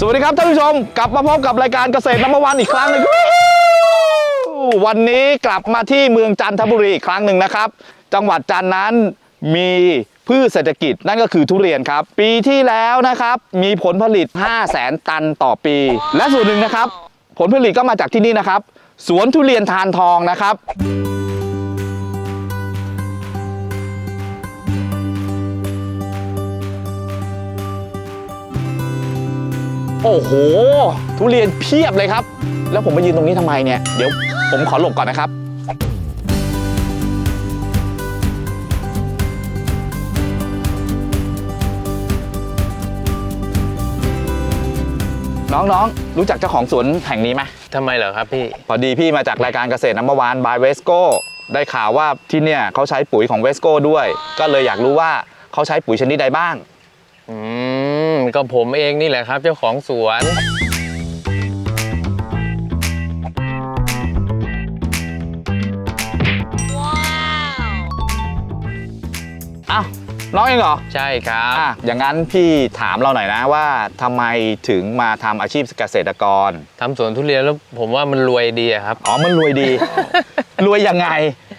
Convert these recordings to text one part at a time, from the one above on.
สวัสดีครับท่านผู้ชม กลับมาพบกับรายการเกษตรน้ำวันอีกครั้งหนึ่งวันนี้กลับมาที่เมืองจันทบุรีอีกครั้งหนึ่งนะครับ จังหวัดจันทร์นั้นมีพืชเศรษฐกิจนั่นก็คือทุเรียนครับ ปีที่แล้วนะครับ มีผลผลิต 5 0 0แสนตันต่อปี และส่วนหนึ่งนะครับ ผลผลิตก็มาจากที่นี่นะครับ สวนทุเรียนทานทองนะครับ โอ้โห ทุเรียนเพียบเลยครับ แล้วผมมายืนตรงนี้ทำไมเนี่ย เดี๋ยวผมขอหลบก่อนนะครับน้องๆ รู้จักเจ้าของสวนแห่งนี้ไหมทำไมเหรอครับพี่ พอดีพี่มาจากรายการเกษตรน้ำวานบายเวสโกได้ข่าวว่าที่เนี่ยเขาใช้ปุ๋ยของเวสโกด้วย ก็เลยอยากรู้ว่าเขาใช้ปุ๋ยชนิดใดบ้าง อืม ก็ผมเองนี่แหละครับ เจ้าของสวน อ้าวน้องเองเหรอใช่ครับ อะอย่างนั้นพี่ถามเราหน่อยนะว่าทำไมถึงมาทำอาชีพเกษตรกร ทำสวนทุเรียนแล้วผมว่ามันรวยดีอะครับ อ๋อมันรวยดี รวยยังไง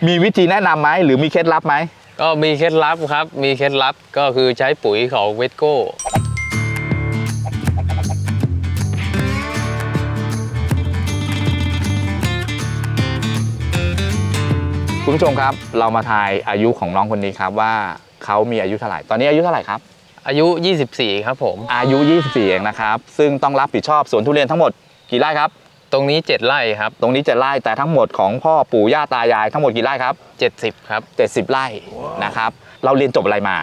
มีวิธีแนะนำไหมหรือมีเคล็ดลับไหมก็มีเคล็ดลับครับ มีเคล็ดลับก็คือใช้ปุ๋ยของเวทโก้ คุณผู้ชมครับ เรามาทายอายุของน้องคนนี้ครับว่าเขามีอายุเท่าไหร่ ตอนนี้อายุเท่าไหร่ครับ อายุ 24 ครับผม อายุ 24 เองนะครับ ซึ่งต้องรับผิดชอบสวนทุเรียนทั้งหมดกี่ไร่ครับ ตรงนี้ 7 ไร่ครับตรงนี้7ไร่แต่ทั้งหมดของพ่อปู่ย่าตายายทั้งหมดกี่ไร่ครับ70 ครับ 70 ไร่นะครับ เราเรียนจบอะไรมา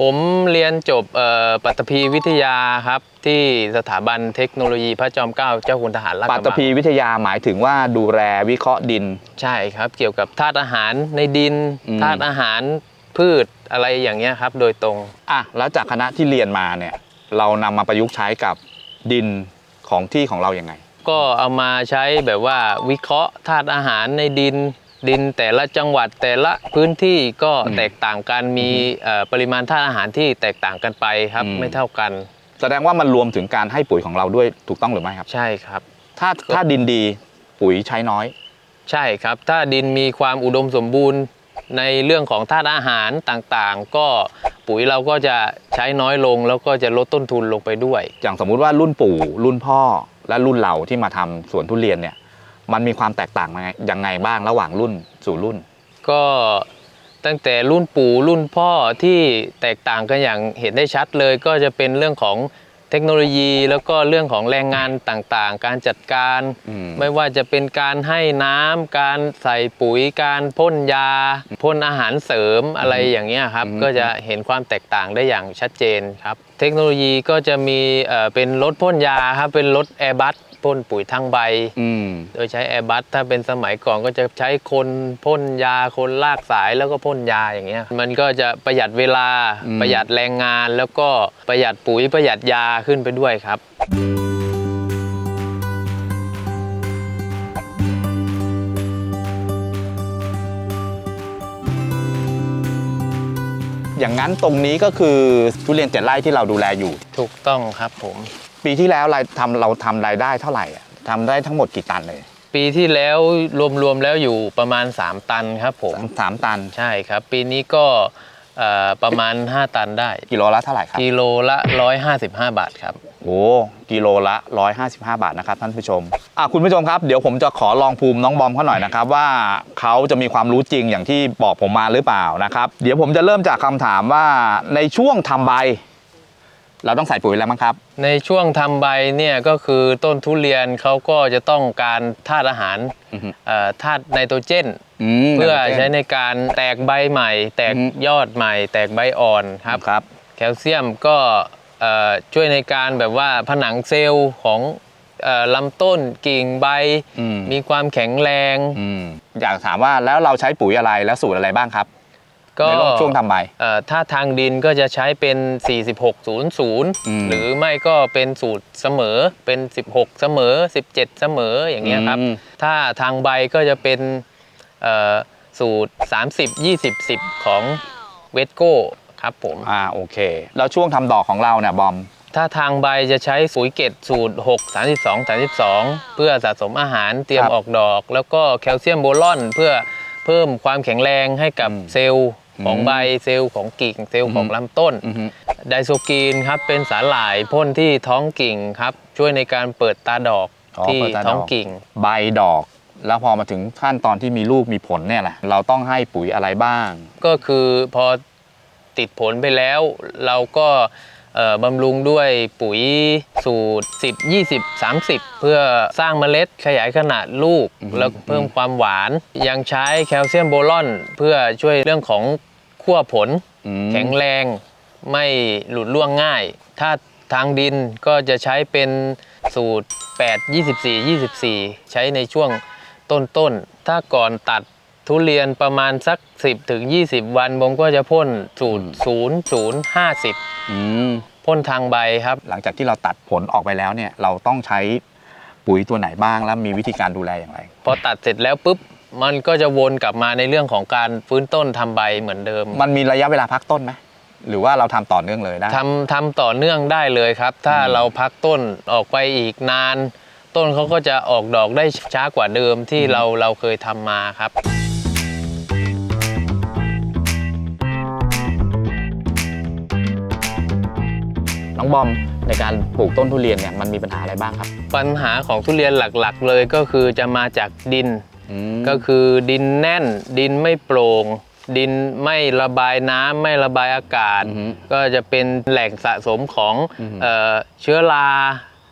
ผมเรียนจบเอ่อปัตตภีวิทยาครับ ที่สถาบันเทคโนโลยีพระจอมเกล้าเจ้าคุณทหารราชกปัระตบังภีวิทยาหมายถึงว่าดูแลวิเคราะห์ดิน ใช่ครับ เกี่ยวกับธาตุอาหารในดินอืม ธาตุอาหารพืชอะไรอย่างเงี้ยครับ โดยตรง อะแล้วจากคณะที่เรียนมาเนี่ยเรานำมาประยุกต์ใช้กับดินของที่ของเรายัางไง ก็เอามาใช้แบบว่าวิเคราะห์ธาตุอาหารในดิน ดินแต่ละจังหวัดแต่ละพื้นที่ก็อืมแตกต่างกันมีเอ่อปริมาณธาตุอาหารที่แตกต่างกันไปครับอืมไม่เท่ากัน แสดงว่ามันรวมถึงการให้ปุ๋ยของเราด้วยถูกต้องหรือไม่ครับ ใช่ครับ ถ้าถ้าดินดีปุ๋ยใช้น้อย ใช่ครับ ถ้าดินมีความอุดมสมบูรณ์ในเรื่องของธาตุอาหารต่างๆ ก็ปุ๋ยเราก็จะใช้น้อยลงแล้วก็จะลดต้นทุนลงไปด้วย อย่างสมมุติว่ารุ่นปู่รุ่นพ่อและรุ่นเราที่มาทำสวนทุเรียนเนี่ย มันมีความแตกต่างยังไงยังไงบ้างระหว่างรุ่นสู่รุ่น ก็ตั้งแต่รุ่นปู่รุ่นพ่อที่แตกต่างกันอย่างเห็นได้ชัดเลย ก็จะเป็นเรื่องของเทคโนโลยี แล้วก็เรื่องของแรงงานต่างๆ การจัดการอืมไม่ว่าจะเป็นการให้น้ำการใส่ปุ๋ยการพ่นยาพ่นอาหารเสริมอะไรอย่างเงี้ยครับอืมก็จะเห็นความแตกต่างได้อย่างชัดเจนครับ เทคโนโลยีก็จะมีเอ่อเป็นรถพ่นยาครับเป็นรถแอร์บัส พ่นปุ๋ยทางใบ อืม โดยใช้แอร์บัสถ้าเป็นสมัยก่อนก็จะใช้คนพ่นยาคนลากสายแล้วก็พ่นยาอย่างเงี้ย มันก็จะประหยัดเวลาอืม ประหยัดแรงงาน แล้วก็ประหยัดปุ๋ยประหยัดยาขึ้นไปด้วยครับ อย่างนั้นตรงนี้ก็คือทุเรียนเจ็ดไร่ที่เราดูแลอยู่ ถูกต้องครับผม ปีที่แล้วรายทำเราทำรายได้เท่าไหร่อะทำได้ทั้งหมดกี่ตันเลยปีที่แล้วรวมๆแล้วอยู่ประมาณ 3 ตันครับผมสามสามตันใช่ครับ ปีนี้ก็เอ่อประมาณ 5 ตันได้ กิโลละเท่าไหร่ครับ กิโลละ 155 บาทครับ โอ้กิโลละ 155 บาทนะครับท่านผู้ชมอะคุณผู้ชมครับเดี๋ยวผมจะขอลองภูมิน้องบอมเขาหน่อยนะครับว่าเขาจะมีความรู้จริงอย่างที่บอกผมมาหรือเปล่านะครับ เดี๋ยวผมจะเริ่มจากคำถามว่าในช่วงทำใบ เราต้องใส่ปุ๋ยอะไรบ้างครับ ในช่วงทำใบเนี่ยก็คือต้นทุเรียนเขาก็จะต้องการธาตุอาหารอือฮึ เอ่อธาตุไนโตรเจน มเพื่อไนโตรจนใช้ในการแตกใบใหม่ แตกอือฮึยอดใหม่ แตกใบอ่อนครับ ครับ แคลเซียมก็เอ่อช่วยในการแบบว่าผนังเซลล์ของเอ่อลำต้นกิ่งใบ อืม มีความแข็งแรง อืมอยากถามว่าแล้วเราใช้ปุ๋ยอะไรและสูตรอะไรบ้างครับ ก็ในช่วงทำใบเอ่อถ้าทางดินก็จะใช้เป็น4600อืมหรือไม่ก็เป็นสูตรเสมอเป็น 16 เสมอ 17 เสมออย่างเงี้ยครับ อืม ถ้าทางใบก็จะเป็นเอ่อสูตร 30 20 10 ของเวทโก้ครับผม อ่าโอเค แล้วช่วงทำดอกของเราเนี่ยบอม ถ้าทางใบจะใช้ปุ๋ยเกตสูตร 6 32 32 เพื่อสะสมอาหารเตรียมครับออกดอก แล้วก็แคลเซียมโบรอนเพื่อเพิ่มความแข็งแรงให้กับอืม เซลล์ ของอืมใบเซลล์ของกิ่งเซลล์ของอือฮึลำต้นอือฮึไดโซกีนครับเป็นสาหร่ายพ่นที่ท้องกิ่งครับ ช่วยในการเปิดตาดอกอ๋อที่เปิดตาดอกท้องกิ่ง ใบดอกแล้วพอมาถึงขั้นตอนที่มีลูกมีผลเนี่ยแหละเราต้องให้ปุ๋ยอะไรบ้าง ก็คือพอติดผลไปแล้วเราก็เอ่อ บำรุงด้วยปุ๋ยสูตร 10 20 30 เพื่อสร้างเมล็ดขยายขนาดลูกอือฮึแล้วเพิ่มความหวาน ยังใช้แคลเซียมโบรอน เพื่อช่วยเรื่องของขั้วผลอืมแข็งแรงไม่หลุดร่วงง่าย ถ้าทางดินก็จะใช้เป็นสูตร 8 24 24 ใช้ในช่วงต้นๆ ถ้าก่อนตัด ทุเรียนประมาณสัก 10ถึง20 วันผมก็จะพ่นสูตร0 0 50 อืมพ่นทางใบครับ หลังจากที่เราตัดผลออกไปแล้วเนี่ย เราต้องใช้ปุ๋ยตัวไหนบ้างแล้วมีวิธีการดูแลอย่างไร พอตัดเสร็จแล้วปุ๊บ มันก็จะวนกลับมาในเรื่องของการฟื้นต้นทำใบเหมือนเดิม มันมีระยะเวลาพักต้นไหมหรือว่าเราทำต่อเนื่องเลยได้ ทำทำต่อเนื่องได้เลยครับ ถ้าอืมเราพักต้นออกไปอีกนาน ต้นเขาก็จะออกดอกได้ช้ากว่าเดิมที่เราเราเคยทำมาครับ น้องบอมในการปลูกต้นทุเรียนเนี่ยมันมีปัญหาอะไรบ้างครับ ปัญหาของทุเรียนหลักๆ เลยก็คือจะมาจากดินอืมก็คือดินแน่น ดินไม่โปร่งดินไม่ระบายน้ำไม่ระบายอากาศอือฮึก็จะเป็นแหล่งสะสมของอือฮึเอ่อเชื้อรา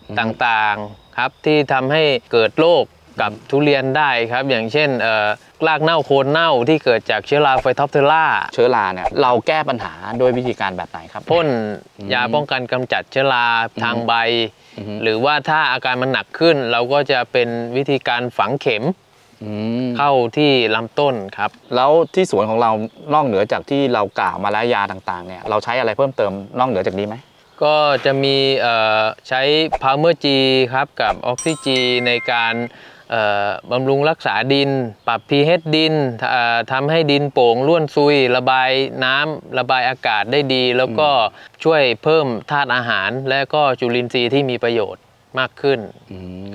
อือฮึต่างๆครับที่ทำให้เกิดโรค กับทุเรียนได้ครับ อย่างเช่นเอ่อรากเน่าโคนเน่าที่เกิดจากเชื้อราไฟท็อปเทอร่าเชื้อราเนี่ยเราแก้ปัญหาด้วยวิธีการแบบไหนครับพ่นอืมยาป้องกันกำจัดเชื้อราทางใบอือฮึหรือว่าถ้าอาการมันหนักขึ้น เราก็จะเป็นวิธีการฝังเข็มอืมเข้าที่ลำต้นครับ แล้วที่สวนของเรานอกเหนือจากที่เรากล่าวมาแล้วยาต่างๆเนี่ยเราใช้อะไรเพิ่มเติมนอกเหนือจากนี้ไหมก็จะมีเอ่อใช้พาวเมอร์จีครับกับออกซิจีในการเอ่อ บำรุงรักษาดิน ปรับ pH ดินเอ่อทำให้ดินโป่งร่วนซุย ระบายน้ำระบายอากาศได้ดี แล้วก็ช่วยเพิ่มธาตุอาหาร และก็จุลินทรีย์ที่มีประโยชน์มากขึ้น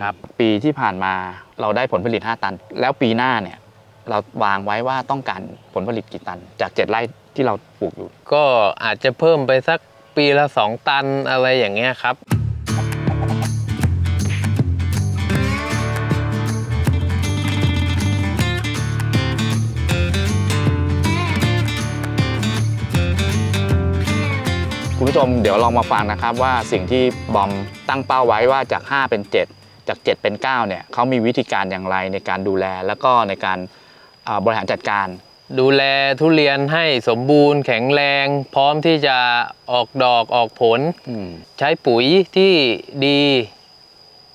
ครับปีที่ผ่านมาเราได้ผลผลิต 5 ตัน แล้วปีหน้าเนี่ยเราวางไว้ว่าต้องการผลผลิตกี่ตัน จาก 7 ไร่ที่เราปลูกอยู่ ก็อาจจะเพิ่มไปสักปีละ 2 ตันอะไรอย่างเงี้ยครับ ผู้ชมเดี๋ยวลองมาฟังนะครับว่าสิ่งที่บอมตั้งเป้าไว้ว่าจาก 5 เป็น 7 จาก 7 เป็น9เนี่ยเขามีวิธีการอย่างไรในการดูแลแล้วก็ในการอ่าบริหารจัดการ ดูแลทุเรียนให้สมบูรณ์แข็งแรง พร้อมที่จะออกดอกออกผลอืมใช้ปุ๋ยที่ดี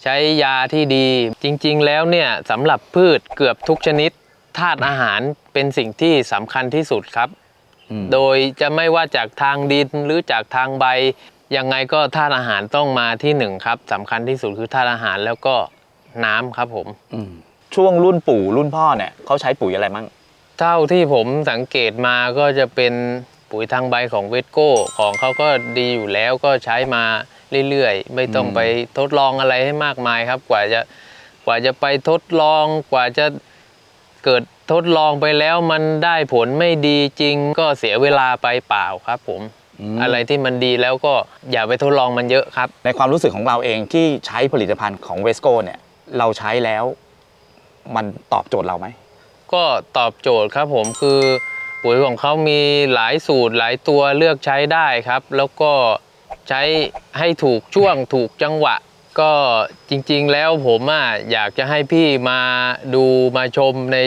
ใช้ยาที่ดี จริง ๆ แล้วเนี่ยสำหรับพืชเกือบทุกชนิดธาตุอาหารเป็นสิ่งที่สำคัญที่สุดครับอืม โดยจะไม่ว่าจากทางดินหรือจากทางใบ ยังไงก็ธาตุอาหารต้องมาที่หนึ่งครับสำคัญที่สุดคือธาตุอาหารแล้วก็น้ำครับผมอืมช่วงรุ่นปู่รุ่นพ่อเนี่ยเขาใช้ปุ๋ยอะไรมั่งเท่าที่ผมสังเกตมาก็จะเป็นปุ๋ยทางใบของเวทโก้ของเขาก็ดีอยู่แล้วก็ใช้มาเรื่อยๆ ไม่ต้องอืมไปทดลองอะไรให้มากมายครับ กว่าจะกว่าจะไปทดลองกว่าจะเกิด ทดลองไปแล้วมันได้ผลไม่ดีจริง ก็เสียเวลาไปเปล่าครับผมมอะไรที่มันดีแล้วก็อย่าไปทดลองมันเยอะครับ ในความรู้สึกของเราเองที่ใช้ผลิตภัณฑ์ของเวสโกเนี่ย เราใช้แล้วมันตอบโจทย์เราไหม ก็ตอบโจทย์ครับผมคือปุ๋ยของเขามีหลายสูตรหลายตัวเลือกใช้ได้ครับ แล้วก็ใช้ให้ถูกช่วงถูกจังหวะ ก็จริงๆแล้วผมอะอยากจะให้พี่มาดูมาชมใน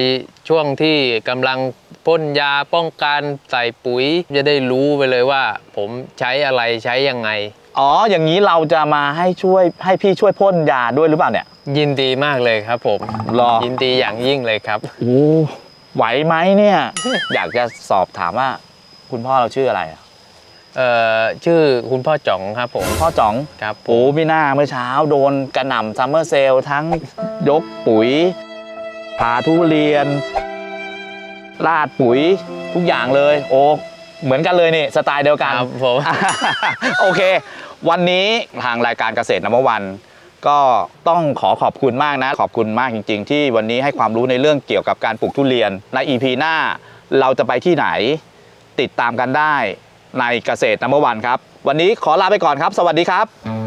ช่วงที่กำลังพ่นยาป้องกันใส่ปุ๋ย จะได้รู้ไปเลยว่า ผมใช้อะไรใช้ยังไง อ๋อ อย่างนี้เราจะมาให้ช่วยให้พี่ช่วยพ่นยาด้วยหรือเปล่าเนี่ย ยินดีมากเลยครับผมรอ ยินดีอย่างยิ่งเลยครับ โอ้ไหวไหมเนี่ย อยากจะสอบถามว่า คุณพ่อเราชื่ออะไรอะ ชื่อคุณพ่อจ๋องครับผม พ่อจ๋องครับผม โอ้พี่หน้าเมื่อเช้าโดนกระหน่ำซัมเมอร์เซลทั้งยกปุ๋ยผาทุเรียน ลาดปุ๋ยทุกอย่างเลย โอ้เหมือนกันเลยนี่ สไตล์เดียวกัน ครับผม โอเค วันนี้ทางรายการเกษตรนวัน ก็ต้องขอขอบคุณมากนะ ขอบคุณมากจริง ๆ ที่วันนี้ให้ความรู้ในเรื่องเกี่ยวกับการปลูกทุเรียน ใน EP หน้าเราจะไปที่ไหน ติดตามกันได้ ในเกษตรนัมเบอร์วันครับ วันนี้ขอลาไปก่อนครับ สวัสดีครับ